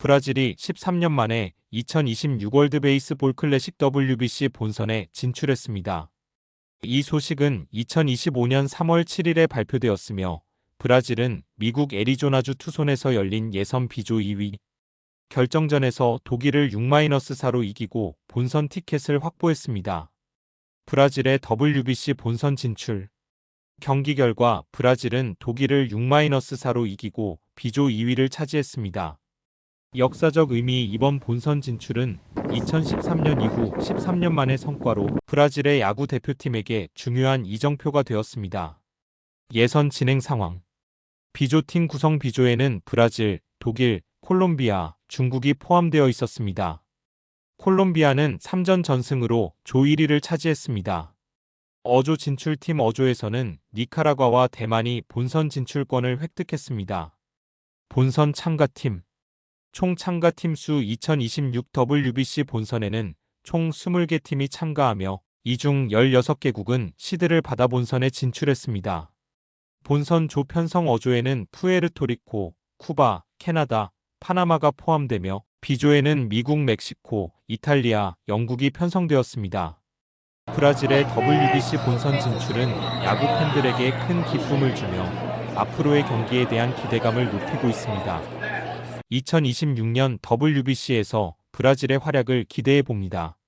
브라질이 13년 만에 2026 월드 베이스볼 클래식 WBC 본선에 진출했습니다. 이 소식은 2025년 3월 7일에 발표되었으며 브라질은 미국 애리조나주 투손에서 열린 예선 비조 2위 결정전에서 독일을 6-4로 이기고 본선 티켓을 확보했습니다. 브라질의 WBC 본선 진출 경기 결과 브라질은 독일을 6-4로 이기고 비조 2위를 차지했습니다. 역사적 의미 이번 본선 진출은 2013년 이후 13년 만의 성과로 브라질의 야구 대표팀에게 중요한 이정표가 되었습니다. 예선 진행 상황 비조팀 구성 비조에는 브라질, 독일, 콜롬비아, 중국이 포함되어 있었습니다. 콜롬비아는 3전 전승으로 조 1위를 차지했습니다. 어조 진출팀 어조에서는 니카라과와 대만이 본선 진출권을 획득했습니다. 본선 참가팀 총 참가 팀 수 2026 WBC 본선에는 총 20개 팀이 참가하며 이 중 16개국은 시드를 받아 본선에 진출했습니다. 본선 조 편성 어조에는 푸에르토리코, 쿠바, 캐나다, 파나마가 포함되며 B조에는 미국, 멕시코, 이탈리아, 영국이 편성되었습니다. 브라질의 WBC 본선 진출은 야구 팬들에게 큰 기쁨을 주며 앞으로의 경기에 대한 기대감을 높이고 있습니다. 2026년 WBC에서 브라질의 활약을 기대해 봅니다.